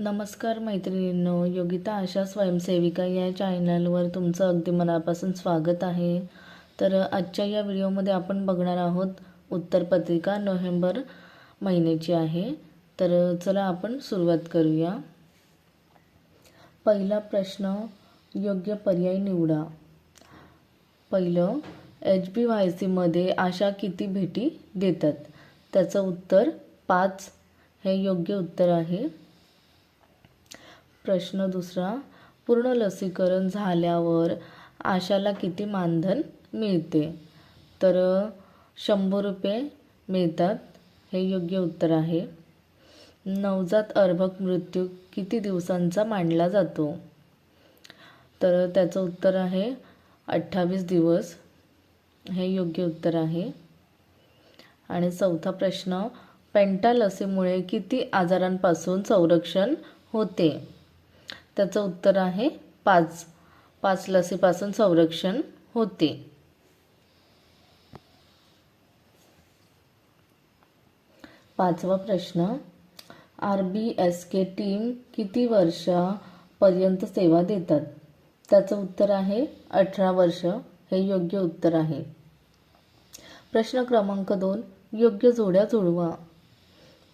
नमस्कार मैत्रिणींनो योगिता आशा स्वयंसेविका या चॅनलवर तुमचं अगदी मनापासून स्वागत आहे. तर आजच्या या व्हिडिओमध्ये आपण बघणार आहोत उत्तरपत्रिका नोव्हेंबर महिन्याची आहे. तर चला आपण सुरुवात करूया. पहिला प्रश्न योग्य पर्याय निवडा. पहिलं एच बी वाय सीमध्ये आशा किती भेटी देतात? त्याचं उत्तर पाच. हे योग्य उत्तर आहे. प्रश्न दुसरा पूर्ण लसीकरण झाल्यावर आशाला किती मानधन मिळते? तर शंभर रुपये मिळतात हे योग्य उत्तर आहे. नवजात अर्भक मृत्यू किती दिवसांचा मानला जातो? तर त्याचं उत्तर आहे अठ्ठावीस दिवस हे योग्य उत्तर आहे. आणि चौथा प्रश्न पेंटा लसीमुळे किती आजारांपासून संरक्षण होते? त्याचं उत्तर आहे पाच. पाच लसीपासून संरक्षण होते. पाचवा प्रश्न. R B S K team किती वर्षापर्यंत सेवा देतात? त्याचं उत्तर आहे अठरा वर्ष. हे योग्य उत्तर आहे. प्रश्न क्रमांक दोन. योग्य जोड्या जुळवा.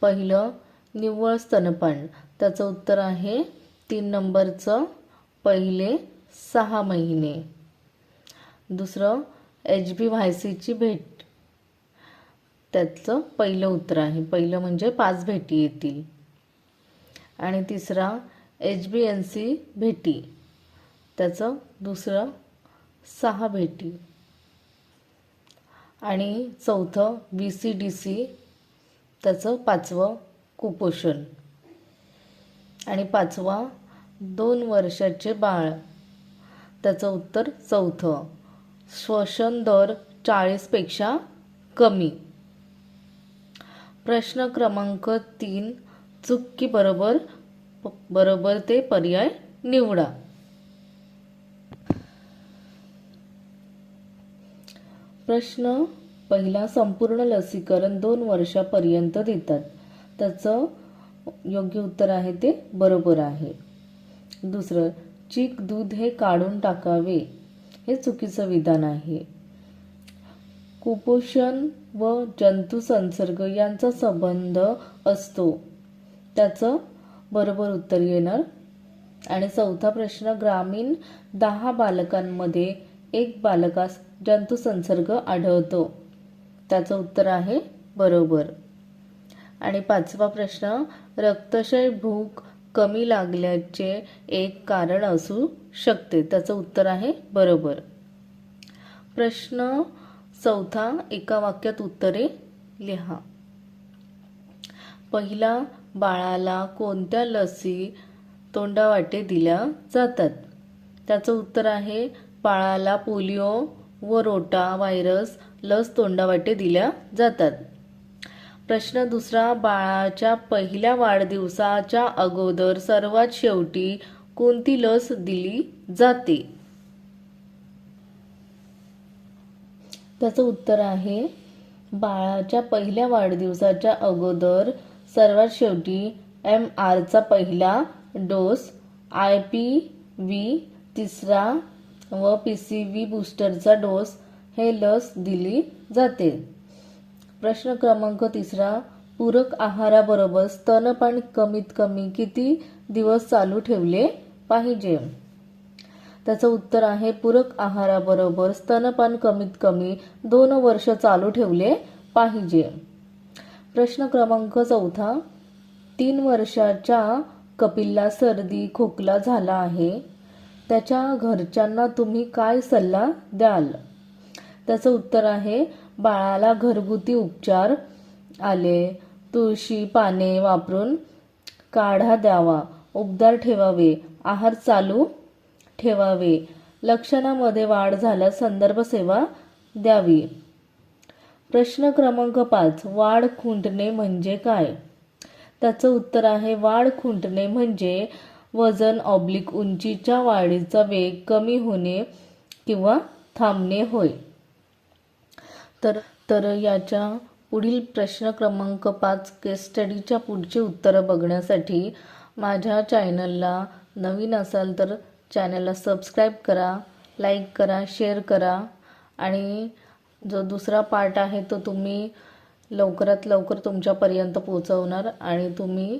पहिलं निव्वळ स्तनपान. त्याचं उत्तर आहे तीन नंबरचं पहिले सहा महिने. दुसरं एच बी व्हाय सीची भेट. त्याचं पहिलं उत्तर आहे. पहिलं म्हणजे पाच भेटी येतील. आणि तिसरा एच बी एन सी भेटी. त्याचं दुसरं सहा भेटी. आणि चौथं बी सी डी सी त्याचं पाचवं कुपोषण. आणि पाचवा दोन वर्षाचे बाळ. त्याचं उत्तर चौथं. श्वसन दर चाळीसपेक्षा कमी. प्रश्न क्रमांक तीन चुकी बरोबर बरोबर ते पर्याय निवडा. प्रश्न पहिला संपूर्ण लसीकरण दोन वर्षापर्यंत देतात. त्याचं योग्य उत्तर आहे ते बरोबर आहे. दुसरं चीक दूध हे काढून टाकावे. हे चुकीचं विधान आहे. कुपोषण व जंतुसंसर्ग यांचा संबंध असतो. त्याचं बरोबर उत्तर येणार. आणि चौथा प्रश्न ग्रामीण दहा बालकांमध्ये एक बालकास जंतुसंसर्ग आढळतो. त्याचं उत्तर आहे बरोबर. आणि पाचवा प्रश्न रक्तशय भूक कमी लागल्याचे एक कारण असू शकते. त्याचं उत्तर आहे बरोबर. प्रश्न चौथा एका वाक्यात उत्तरे लिहा. पहिला बाळाला कोणत्या लसी तोंडावाटे दिल्या जातात? त्याचं उत्तर आहे बाळाला पोलिओ व रोटा व्हायरस लस तोंडावाटे दिल्या जातात. प्रश्न दुसरा बाळाच्या पहिल्या वाढदिवसाच्या अगोदर सर्वात शेवटी कोणती लस दिली जाते? त्याचं उत्तर आहे बाळाच्या पहिल्या वाढदिवसाच्या अगोदर सर्वात शेवटी एम आरचा पहिला डोस आय पी व्ही तिसरा व पी सी व्ही बूस्टरचा डोस हे लस दिली जाते. प्रश्न क्रमांक तिसरा पूरक आहाराबरोबर स्तनपान कमीत कमी किती दिवस चालू ठेवले पाहिजे? त्याचं उत्तर आहे पूरक आहाराबरोबर स्तनपान कमीत कमी दोन वर्ष चालू ठेवले पाहिजे. प्रश्न क्रमांक चौथा तीन वर्षाच्या कपिलला सर्दी खोकला झाला आहे. त्याच्या घरच्यांना तुम्ही काय सल्ला द्याल? त्याचं उत्तर आहे बाळाला घरगुती उपचार आले. तुळशी पाने वापरून काढा द्यावा. उबदार ठेवावे. आहार चालू ठेवावे. लक्षणामध्ये वाढ झाल्यास संदर्भ सेवा द्यावी. प्रश्न क्रमांक पाच वाढ खुंटणे म्हणजे काय? त्याचं उत्तर आहे वाढ खुंटणे म्हणजे वजन ऑब्लिक उंचीच्या वाढीचा वेग कमी होणे किंवा थांबणे होय. तर तर याच्या पुढील प्रश्न क्रमांक पाच केस स्टडीच्या पुढची उत्तरं बघण्यासाठी माझ्या चॅनलला नवीन असाल तर चॅनलला सबस्क्राईब करा लाईक करा शेअर करा आणि जो दुसरा पार्ट आहे तो तुम्ही लवकरात लवकर तुमच्यापर्यंत पोचवणार आणि तुम्ही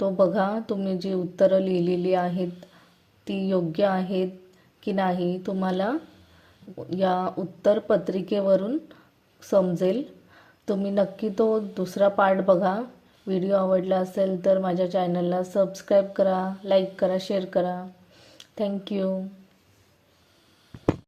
तो बघा तुम्ही जी उत्तरं लिहिलेली आहेत ती योग्य आहेत की नाही तुम्हाला या उत्तरपत्रिकेवरून समजेल. तुम्ही नक्की तो दुसरा पार्ट बघा. व्हिडिओ आवडला असेल तर माझ्या चॅनलला सबस्क्राईब करा लाईक करा शेअर करा. थँक्यू